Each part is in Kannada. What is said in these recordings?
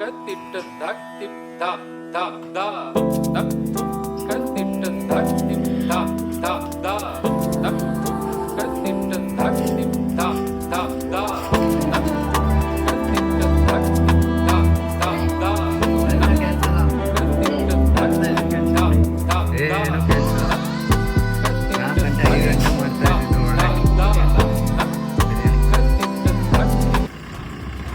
കത്തിട്ടും കത്തിട്ടും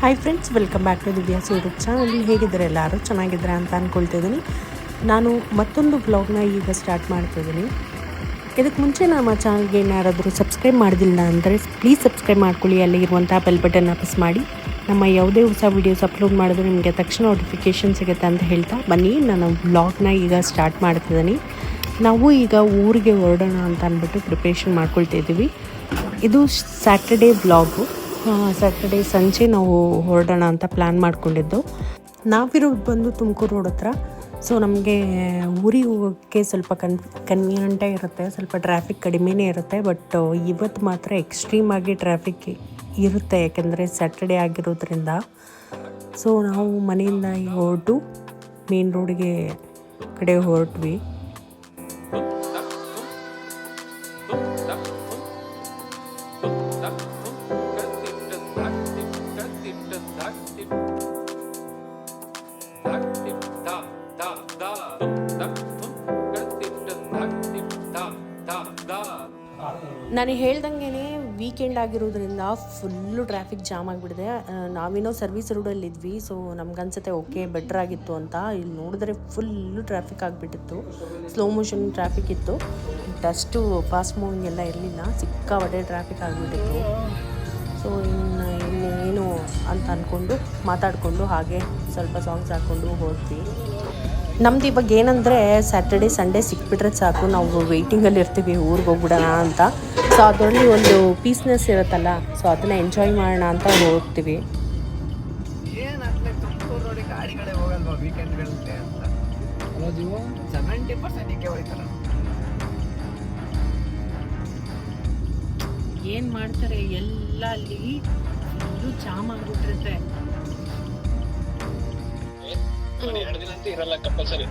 hi friends welcome back to Divya's YouTube channel ಹೇಗಿದ್ದಾರೆ ಎಲ್ಲರೂ? ಚೆನ್ನಾಗಿದ್ದಾರೆ ಅಂತ ಅಂದ್ಕೊಳ್ತಿದ್ದೀನಿ ನಾನು ಮತ್ತೊಂದು ಬ್ಲಾಗ್ನ ಈಗ ಸ್ಟಾರ್ಟ್ ಮಾಡ್ತಿದ್ದೀನಿ ಇದಕ್ಕೆ ಮುಂಚೆ ನಮ್ಮ ಚಾನಲ್ಗೆ ಯಾರಾದರೂ ಸಬ್ಸ್ಕ್ರೈಬ್ ಮಾಡಿದಿಲ್ಲ ಅಂದರೆ ಪ್ಲೀಸ್ ಸಬ್ಸ್ಕ್ರೈಬ್ ಮಾಡ್ಕೊಳ್ಳಿ. ಅಲ್ಲಿ ಇರುವಂಥ ಬೆಲ್ ಬಟನ್ನ ಪ್ರೆಸ್ ಮಾಡಿ. ನಮ್ಮ ಯಾವುದೇ ಹೊಸ ವೀಡಿಯೋಸ್ ಅಪ್ಲೋಡ್ ಮಾಡಿದ್ರೆ ನಿಮಗೆ ತಕ್ಷಣ ನೋಟಿಫಿಕೇಷನ್ ಸಿಗುತ್ತೆ ಅಂತ ಹೇಳ್ತಾ ಬನ್ನಿ. ನಾನು ಬ್ಲಾಗ್ನ ಈಗ ಸ್ಟಾರ್ಟ್ ಮಾಡ್ತಿದ್ದೀನಿ ನಾವು ಈಗ ಊರಿಗೆ ಹೊರಡೋಣ ಅಂತ ಅಂದ್ಬಿಟ್ಟು ಪ್ರಿಪ್ರೇಷನ್ ಮಾಡ್ಕೊಳ್ತಿದ್ದೀವಿ ಇದು ಸ್ಯಾಟರ್ಡೇ ಬ್ಲಾಗು ಸ್ಯಾಟರ್ಡೇ ಸಂಜೆ ನಾವು ಹೊರಡೋಣ ಅಂತ ಪ್ಲ್ಯಾನ್ ಮಾಡಿಕೊಂಡಿದ್ದು. ನಾವಿರೋದು ಬಂದು ತುಮಕೂರು ರೋಡ್ ಹತ್ರ. ಸೊ ನಮಗೆ ಊರಿಗೆ ಹೋಗೋಕ್ಕೆ ಸ್ವಲ್ಪ ಕನ್ ಕನ್ವೀನಿಯಂಟೇ ಇರುತ್ತೆ. ಸ್ವಲ್ಪ ಟ್ರಾಫಿಕ್ ಕಡಿಮೆನೇ ಇರುತ್ತೆ. ಬಟ್ ಇವತ್ತು ಮಾತ್ರ ಎಕ್ಸ್ಟ್ರೀಮ್ ಆಗಿ ಟ್ರಾಫಿಕ್ ಇರುತ್ತೆ. ಯಾಕೆಂದರೆ ಸ್ಯಾಟರ್ಡೆ ಆಗಿರೋದ್ರಿಂದ. ಸೊ ನಾವು ಮನೆಯಿಂದ ಹೊರಟು ಮೇನ್ ರೋಡಿಗೆ ಕಡೆ ಹೊರಟ್ವಿ. ನಾನು ಹೇಳ್ದಂಗೆ ವೀಕೆಂಡ್ ಆಗಿರೋದ್ರಿಂದ ಫುಲ್ಲು ಟ್ರಾಫಿಕ್ ಜಾಮ್ ಆಗಿಬಿಡಿದೆ ನಾವೇನೋ ಸರ್ವಿಸ್ ರೋಡಲ್ಲಿದ್ವಿ ಸೊ ನಮ್ಗನ್ಸುತ್ತೆ ಓಕೆ ಬೆಟ್ರ್ ಆಗಿತ್ತು ಅಂತ. ಇಲ್ಲಿ ನೋಡಿದ್ರೆ ಫುಲ್ಲು ಟ್ರಾಫಿಕ್ ಆಗಿಬಿಟ್ಟಿತ್ತು. ಸ್ಲೋ ಮೋಷನ್ ಟ್ರಾಫಿಕ್ ಇತ್ತು. ಬಟ್ ಅಷ್ಟು ಫಾಸ್ಟ್ ಮೂವಿಂಗ್ ಎಲ್ಲ ಇರಲಿಲ್ಲ. ಸಿಕ್ಕಾಪಟ್ಟೆ ಟ್ರಾಫಿಕ್ ಆಗಿಬಿಟ್ಟಿತ್ತು. ಸೊ ಇನ್ನು ಇನ್ನೇನು ಅಂತ ಅಂದ್ಕೊಂಡು ಮಾತಾಡಿಕೊಂಡು ಹಾಗೆ ಸ್ವಲ್ಪ ಸಾಂಗ್ಸ್ ಹಾಕ್ಕೊಂಡು ಹೋದ್ವಿ. ನಮ್ದು ಇವಾಗ ಏನಂದರೆ ಸ್ಯಾಟರ್ಡೆ ಸಂಡೇ ಸಿಕ್ಬಿಟ್ರೆ ಸಾಕು. ನಾವು ವೆಯ್ಟಿಂಗಲ್ಲಿ ಇರ್ತೀವಿ, ಊರಿಗೆ ಹೋಗ್ಬಿಡೋಣ ಅಂತ. ಸೊ ಅದರಲ್ಲಿ ಒಂದು ಪೀಸ್ನೆಸ್ ಇರುತ್ತಲ್ಲ ಸೊ ಅದನ್ನ ಎಂಜಾಯ್ ಮಾಡೋಣ ಅಂತ ಹೋಗ್ತೀವಿ. ಏನು ಮಾಡ್ತಾರೆ ಎಲ್ಲ ಅಲ್ಲಿ ಫುಲ್ಲು ಜಾಮ್ ಆಗ್ಬಿಟ್ಟಿರುತ್ತೆ. ಎರಡು ದಿನ ಅಂತ ಇರಲ್ಲ ಕಂಪಲ್ಸರಿ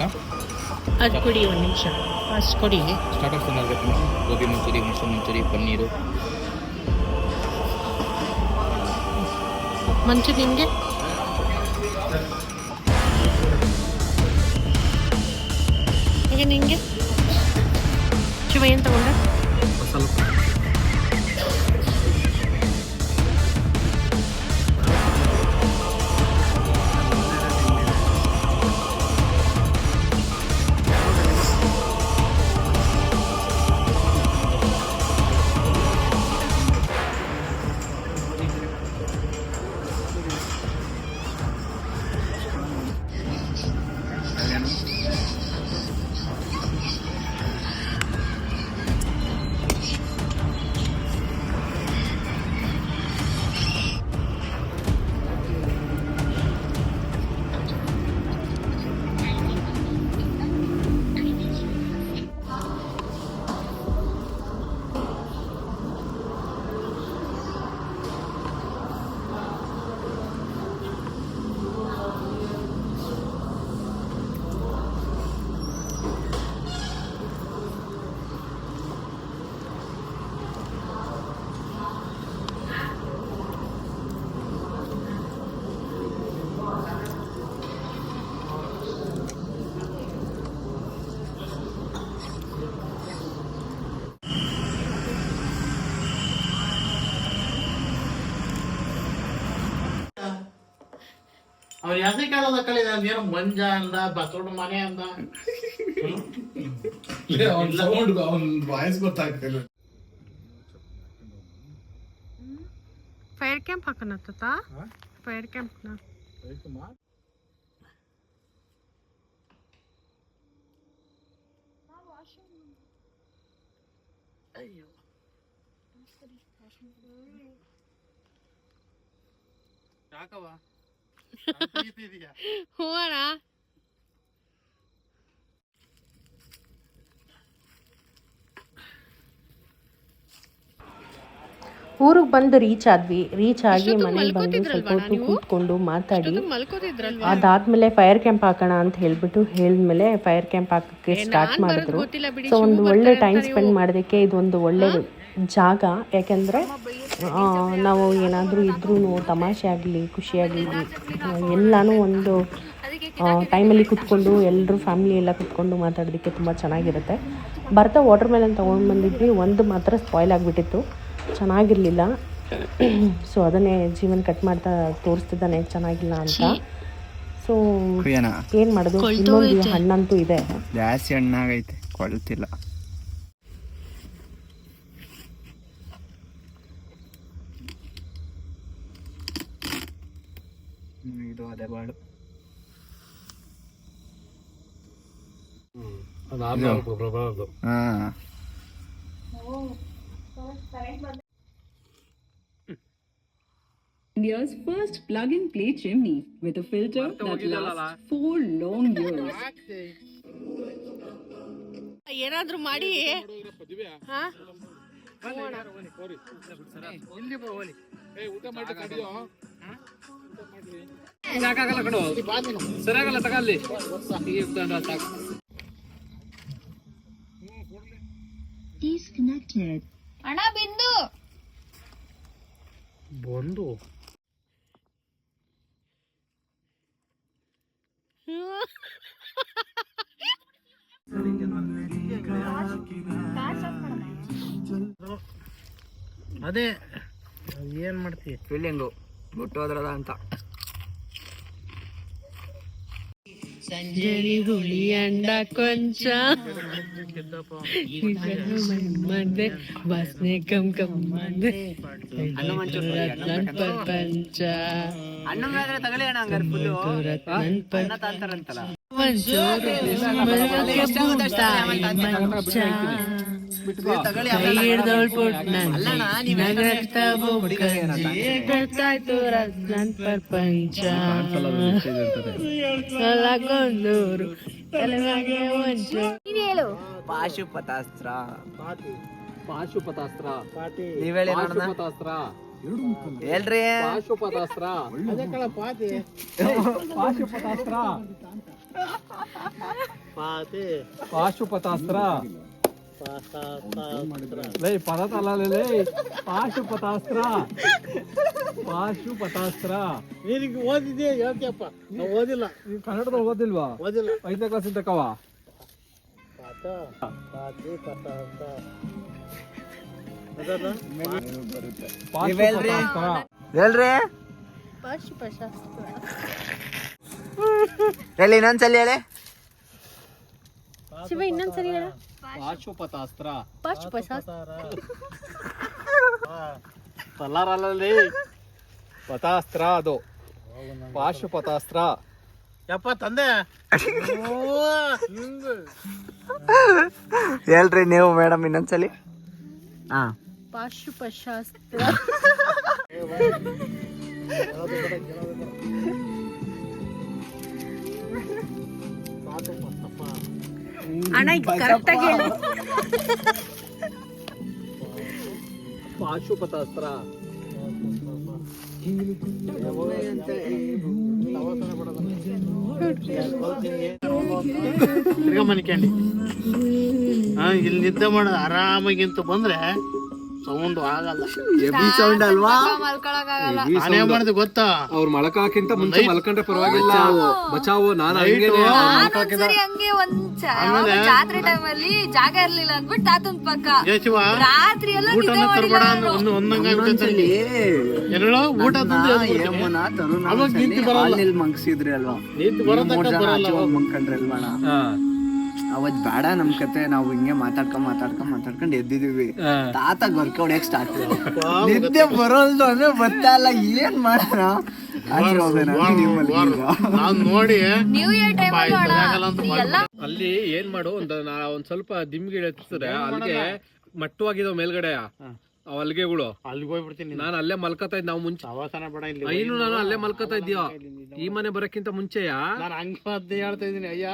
ಬೇಕಾ ಅದು ಕೊಡಿ ಒಂದು ನಿಮಿಷ. ಫಸ್ಟ್ ಕೊಡಿ. ಸ್ಟಾರ್ಟರ್ಸ್ ಏನಾರು ಬೇಕು gobi manchurian mushroom manchurian paneer. Manchurian ನಿಮಗೆ? ಈಗ ನಿಂಗೆ ಶಿವ ಏನು ತಗೊಂಡೆ ಸ್ವಲ್ಪ ಅವ್ರು ಯಾಕೆ ಕೇಳೋದ ಕಳಿದ ಏನೋ ಮಂಜ ಅಂದ ಬಸವಣ್ಣ ಮನೆ ಅಂದ ಅವ್ನ ಸೌಂಡ್ ಅವ್ನ ವಾಯ್ಸ್ ಗೊತ್ತಾಗ್ತಿಲ್ಲ ಫೈರ್ ಕ್ಯಾಂಪ್ ಹಾಕೋಣತ್ತ ಫೈರ್ ಕ್ಯಾಂಪ್ನ ಸಾಕವ ಇದೆಯಾ ಹ್ಞೂ ಅಣ್ಣ ಊರಿಗೆ ಬಂದು ರೀಚ್ ಆದ್ವಿ. ರೀಚ್ ಆಗಿ ಮನೇಲಿ ಮನೆಗೆ ಬಂದು ಸ್ವಲ್ಪ ಹೊತ್ತು ಕೂತ್ಕೊಂಡು ಮಾತಾಡಿ. ಅದಾದ್ಮೇಲೆ ಫೈರ್ ಕ್ಯಾಂಪ್ ಹಾಕೋಣ ಅಂತ ಹೇಳ್ಬಿಟ್ಟು ಹೇಳಿದ್ಮೇಲೆ ಫೈರ್ ಕ್ಯಾಂಪ್ ಹಾಕಕ್ಕೆ ಸ್ಟಾರ್ಟ್ ಮಾಡಿದ್ರು. ಸೊ ಒಂದು ಒಳ್ಳೆ ಟೈಮ್ ಸ್ಪೆಂಡ್ ಮಾಡೋದಕ್ಕೆ ಇದೊಂದು ಒಳ್ಳೆ ಜಾಗ. ಯಾಕೆಂದರೆ ನಾವು ಏನಾದರೂ ಇದ್ರೂ ತಮಾಷೆ ಆಗಲಿ ಖುಷಿಯಾಗಲಿ ಎಲ್ಲನೂ ಒಂದು ಟೈಮಲ್ಲಿ ಕುತ್ಕೊಂಡು ಎಲ್ಲರೂ ಫ್ಯಾಮಿಲಿ ಎಲ್ಲ ಕುತ್ಕೊಂಡು ಮಾತಾಡೋದಕ್ಕೆ ತುಂಬ ಚೆನ್ನಾಗಿರುತ್ತೆ. ಬರ್ತಾ ವಾಟರ್ ಮೆಲನ್ ತೊಗೊಂಡು ಬಂದಿದ್ವಿ ಒಂದು ಮಾತ್ರ ಸ್ಪಾಯ್ಲ್ ಆಗಿಬಿಟ್ಟಿತ್ತು. ಚೆನ್ನಾಗಿರಲಿಲ್ಲ. ಸೊ ಅದನ್ನೇ ಜೀವನ್ ಕಟ್ ಮಾಡ್ತಾ ತೋರಿಸ್ತಿದ್ದಾನೆ ಚೆನ್ನಾಗಿಲ್ಲ ಅಂತ. ಸೊ ಏನು ಮಾಡೋದು? ಇನ್ನೊಂದು ಹಣ್ಣಂತೂ ಇದೆ. ಜಾಸ್ತಿ ಹಣ್ಣಾಗೈತೆ ಕೊಳ್ತಿಲ್ಲ ಹ್ಮ್, ಇದು ಅದೇ ಬಾಳು ಹಾ India's first plug-and-play chimney with a filter that lasts four long years. ಏನಾದ್ರೂ ಮಾಡಿ ಸರಿಯಾಗಲ್ಲ ತಗಲ್ಲಿ ಅಣ್ಣ ಬಿಂದು. ಬಂದು. ಅದೇ ಏನ್ ಮಾಡ್ತೀವಿ ಫೀಲಿಂಗು. ಬಿಟ್ಟು ಹೋದ್ರದ ಅಂತ. ಸಂಜರಿ ಹುಳಿ ಅಂಡ ಕೊಂಚ. ಮಂದೆ ವಾಸನೆ ಕಮ್ ಕಮ್ ಮಂದೆ ರತ್ನನ್ ಪ್ರಪಂಚ ರತ್ನನ್ ಪ್ರಪಂಚ ಪಾಶುಪತಾಸ್ತ್ರ ಪಾಶುಪತಾಸ್ತ್ರ ನೀವೇಳಿ ಪಾಶುಪತಾಸ್ತ್ರ ಹೇಳ್ರಿ. ಪಾಶುಪತಾಸ್ತ್ರ ಪಾಶುಪತಾಸ್ತ್ರ ಪಾತಿ ಪಾಶುಪತಾಸ್ತ್ರ ಲೇ ಪದ ತಲ್ಲೇ ಪಾಶುಪತಾಸ್ತ್ರ ಪಾಶುಪತಾಸ್ತ್ರ ನೀನಿಗೆ ಓದಿದ್ಯಾ? ಹೇಳ್ತಿಯಪ್ಪ. ನಾವು ಓದಿಲ್ಲ. ನೀವು ಕನ್ನಡದ ಓದಿಲ್ವಾ? ಓದಿಲ್ಲ. ಐದನೇ ಕ್ಲಾಸ್ ತಕವ ಹೇಳ್ರಿ ಹೇಳಿ ಇನ್ನೊಂದ್ಸಲಿ ಹೇಳಿ. ಶಿವ ಇನ್ನೊಂದ್ಸರಿ ಹೇಳ. ಪಾಶುಪತಾಸ್ತ್ರ. ತಲ್ಲಾರಲ್ಲಲ್ಲಿ. ಪತಾಸ್ತ್ರ ಅದು. ಪಾಶುಪತಾಸ್ತ್ರ. ಯಪ್ಪ ತಂದೆ. ಹೇಳ್ರಿ ನೀವು ಮೇಡಮ್ ಇನ್ನೊಂದ್ಸಲಿ. ಹಾ. ಪಾಶುಪಶಾಸ್ತ್ರ. ಅಣ್ಣ ಕರೆಕ್ಟಾಗಿ ಹೇಳಿ. ಪಾಶುಪತಾಸ್ತ್ರ. ತಿರ್ಗಾ ಮನಿಕಂಡಿ. ಹಾ ಇಲ್ಲಿ ನಿದ್ದೆ ಮಾಡೋದು ಆರಾಮಾಗಿಂತ ಬಂದ್ರೆ ಸೌಂಡ್ ಆಗಲ್ಲ. ಹೆವಿ ಸೌಂಡ್ ಅಲ್ವಾ? ನಾನೇ ಮಾಡಿದೆ ಗೊತ್ತಾ? ಅವ್ರು ಮಳಕಾಕಿಂತ ಮುಂಚೆ ಮಲ್ಕೊಂಡ್ರೆ ಪರವಾಗಿಲ್ಲ. ಬಚಾವು. ನಾನು ಹಂಗೆ ಒಂದ್ ಚ- ಜಾತ್ರೆ ಟೈಮ್ ಅಲ್ಲಿ ಜಾಗ ಇರ್ಲಿಲ್ಲ ಅಂದ್ಬಿಟ್ಟು ತಾತನ್ ಪಕ್ಕ. ರಾತ್ರಿ ಎಲ್ಲ ಊಟ ಅವಾಗ ನಿಂತು ಬರಲ್ಲ. ಮಂಗ್ಸಿದ್ರಿ ಅಲ್ವಾ? ನಿಂತು ಬರೋತಕ್ಕ ಬರಲ್ಲ ಅಲ್ವಾ? ಅವತ್ ಬೇಡ ನಮ್ ಕತೆ ನಾವು ಹಿಂಗೆ ಮಾತಾಡ್ಕೊಂಡ್ ಮಾತಾಡ್ಕೊಂಡ್ ಮಾತಾಡ್ಕೊಂಡ್ ಎದ್ದಿದೀವಿ ತಾತ ಗೊರ್ಕ ಹೊಡ್ಯಕ್ ಸ್ಟಾರ್ಟ್ ನಿದ್ದೆ ಬರೋಲ್ದು ಅಂದ್ರೆ ಗೊತ್ತಲ್ಲ ಏನ್ ಮಾಡೋಣ ನೋಡಿ ನ್ಯೂ ಇಯರ್ ಟೈಮ್ ಅಲ್ಲಿ ಏನ್ ಮಾಡು ಒಂದ್ ನಾ ಒಂದ್ ಸ್ವಲ್ಪ ದಿಮ್ಗೆ ಎತ್ತಿದ್ರೆ ಅಲ್ಲಿಗೆ ಮಟ್ಟವಾಗಿದಾವ ಮೇಲ್ಗಡೆ. ಅಲ್ಗೆಗಳು. ಅಲ್ಲಿಗೆ ಹೋಗ್ಬಿಡ್ತೀನಿ ನಾನು. ಅಲ್ಲೇ ಮಲ್ಕತಾ ಇದ್ದೆ ನಾವು ಮುಂಚೆ. ಅವಸಾನ ಬೇಡ ಇಲ್ಲಿ ಇನ್ನು ನಾನು ಅಲ್ಲೇ ಮಲ್ಕತಾ ಇದ್ದೀಯ ಈ ಮನೆ ಬರಕ್ಕಿಂತ ಮುಂಚೆಯಾ? ನಾನು ಹಂಗೆ ಅದೇ ಹೇಳ್ತಾ ಇದೀನಿ ಅಯ್ಯ.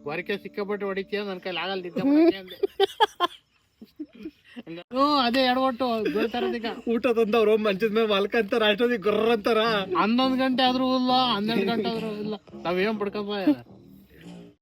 ಗೊರಕೆ ಸಿಕ್ಕಾಪಟ್ಟೆ ಹೊಡಿತೀಯ? ನನ್ನ ಕೈಲಿ ಆಗಲ್ಲ ನಿದ್ದೆ ಮಾಡಕ್ಕೆ ಅಂದೆ. ಹಂಗ- ಹ್ಞೂ ಅದೇ ಎಡವಟ್ಟು ಬೀಳ್ತಾರದೀಗ ಊಟ ತಂದವ್ರು ಮಂಚದ ಮೇಲೆ ಮಲ್ಕಂತಾರ ಅಷ್ಟೊತ್ತಿಗೆ ಗುರ್ರಂತಾರ ಹನ್ನೊಂದು ಗಂಟೆ ಆದ್ರೂ ಇಲ್ಲ ಹನ್ನೆರಡು ಗಂಟೆ ಆದ್ರೂ ಇಲ್ಲ. ನಾವೇನ್ ಪಡ್ಕೊಂಡ್